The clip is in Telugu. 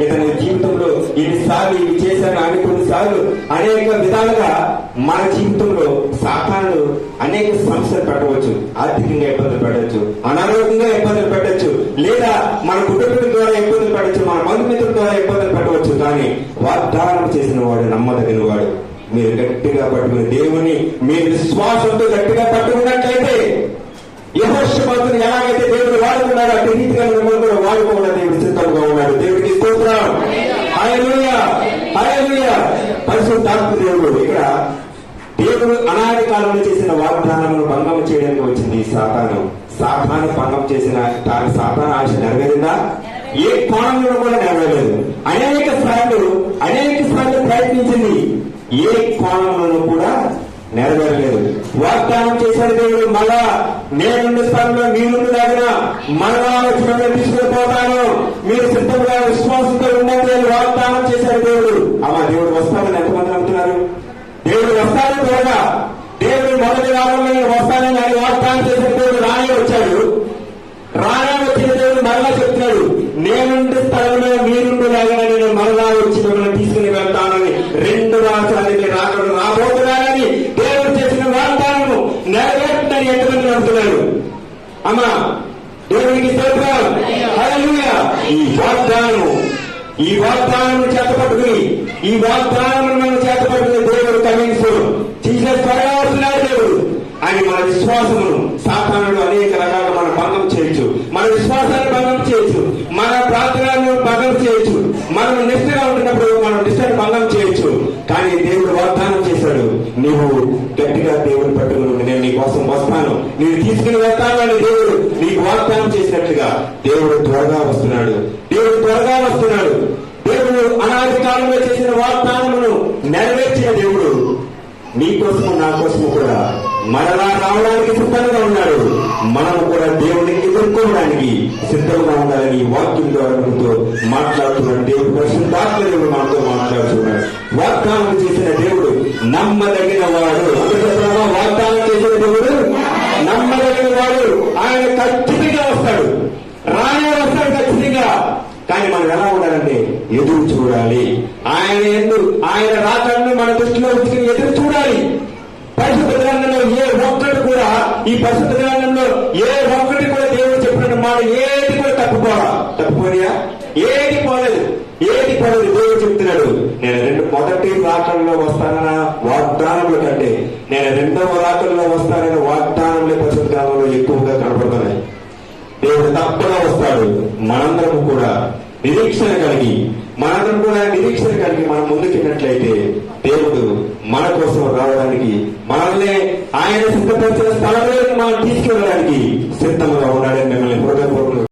ఇతని జీవితంలో ఇన్నిసార్లు ఇవి చేశాను అని కొన్నిసార్లు అనేక విధాలుగా మన జీవితంలో సాతాను అనేక సమస్యలు పెట్టవచ్చు ఆర్థికంగా ఇబ్బందులు పెట్టవచ్చు అనారోగ్యంగా ఇబ్బందులు పెట్టవచ్చు లేదా మన కుటుంబం ద్వారా ఇబ్బందులు పెట్టవచ్చు మన బంధుమిత్రుల ద్వారా ఇబ్బందులు పెట్టవచ్చు కానీ వాగ్దానం చేసిన వాడు నమ్మదగిన వాడు. మీరు గట్టిగా పట్టుకుని దేవుని మీరు విశ్వాసంతో గట్టిగా పట్టుకున్నట్లయితే యహోషపాతుని ఎలాగైతే దేవుడు వాడుకున్నారో అటు రీతిగా మిమ్మల్ని కూడా వాడుకోవాలని దేవుడు సిద్ధంగా ఉన్నాడు దేవుడికి స్తోత్రం హల్లెలూయా హల్లెలూయా తాలూకు దేవుడు ఇక్కడ దేవుడు అనాది కాలంలో చేసిన వాగ్దానమును భంగం చేయడానికి వచ్చింది సాతాను. సాతాను భంగం చేసిన తాను సాతాను ఆశ నెరవేరిందా? ఏ కోణంలో కూడా నెరవేరలేదు. అనేక సార్లు అనేక సార్లు ప్రయత్నించింది. ఏ కోణంలోనూ కూడా నెరవేరలేదు. వాగ్దానం చేశాడు దేవుడు మళ్ళా నేనుండే స్థలంలో మీరుండి దాగిన మళ్ళా వచ్చిన తీసుకుని పోతాను. మీరు సిద్ధంగా విశ్వాసం ఉండండి అని వాగ్దానం చేశాడు దేవుడు అమ్మా దేవుడు వస్తాడని ఎంతమంది నమ్ముతున్నారు దేవుడు వస్తాడని త్వరగా దేవుడు మొదటి నేను వస్తానని అని వాగ్దానం చేసిన దేవుడు రానే వచ్చాడు. రానే వచ్చిన దేవుడు మరలా చెప్తున్నాడు నేనుండి స్థలంలో మీరుండి లాగిన నేను మరలా వచ్చి మిమ్మల్ని తీసుకుని వెళ్తానని రెండు రాష్ట్రాలకి మీరు రాకుండా రాబోతున్నానని దేవుడు చేసిన వాగ్దానము నెరవేరుతుందని ఎంతమంది నమ్ముతున్నారు? అమ్మా దేవునికి స్తోత్రం. ఈ వాగ్దానము ఈ వాగ్దానం చేతపట్టుకుని ఈ వాగ్దానం చేతపట్టుకుని దేవుడు కమింగ్స్ జీసస్ త్వరగా వస్తున్నాడు దేవుడు అని మన విశ్వాసమును సాతానుడు అనేక రకాలుగా మనం భంగం చేయొచ్చు మన విశ్వాసాన్ని భంగం చేయొచ్చు. మన ప్రార్థనలను భంగం చేయొచ్చు. మనం నిష్ఠగా ఉంటున్నప్పుడు మనం నిష్ఠను భంగం చేయొచ్చు. కానీ దేవుడు వాగ్దానం చేశాడు. నీవు గట్టిగా దేవుడు పట్టుకుని నేను నీ కోసం వస్తాను. నేను తీసుకుని వెళ్తాను అని దేవుడు నీకు వాగ్దానం చేసినట్లుగా దేవుడు త్వరగా వస్తున్నాడు. దేవుడు త్వరగా వస్తున్నాడు. దేవుడు అనాది కాలంలో చేసిన వాగ్దానమును నెరవేర్చిన దేవుడు నీ కోసము నా కోసము మరలా రావడానికి సిద్ధంగా ఉన్నాడు. మనము కూడా దేవుడిని ఎదుర్కోవడానికి సిద్ధంగా ఉండాలని వాక్యం ద్వారా మనతో మాట్లాడుతున్నాడు దేవుడు పరిశుద్ధాత్మ దేవుడు మనతో మాట్లాడుతున్నాడు వాగ్దానం చేసిన దేవుడు నమ్మదగిన వాడు. వాగ్దానం చేసిన దేవుడు నమ్మదగిన వాడు ఆయన ఖచ్చితంగా వస్తాడు. రానే వస్తాడు ఖచ్చితంగా. కానీ మనం ఎలా ఉండాలంటే ఎదురు చూడాలి. ఆయన ఎందు ఆయన రాకలను మన దృష్టిలో ఉంచుకుని ఎదురు చూడాలి. పరిశుద్ధ గ్రంథంలో ఏ ఒక్కటి కూడా ఈ పరిశుద్ధ గ్రంథంలో ఏ ఒక్కటి కూడా దేవుడు చెప్పిన మాట ఏది కూడా తప్పుకోరా తప్పుకోనియా ఏది పోలేదు. ఏది పోలేదు దేవుడు చెప్తున్నాడు. నేను రెండు మొదటి రాకల్లో వస్తానన్న వాగ్దానముల కంటే. నేను రెండవ రాకల్లో వస్తానన్న వాగ్దానములే పరిశుద్ధ గ్రంథంలో ఎక్కువగా కనపడుతున్నాయి. దేవుడు తప్పగా వస్తాడు. మనందరము కూడా నిరీక్షణ కలిగి అనుకూల నిరీక్షణ కలిగి మనం ముందుకెళ్ళినట్లయితే దేవుడు మన కోసం రావడానికి మనల్ని ఆయన సిద్ధపరిచిన స్థలంలో మనం తీసుకెళ్ళడానికి సిద్ధంగా ఉన్నాడని మిమ్మల్ని హృదయపూర్వక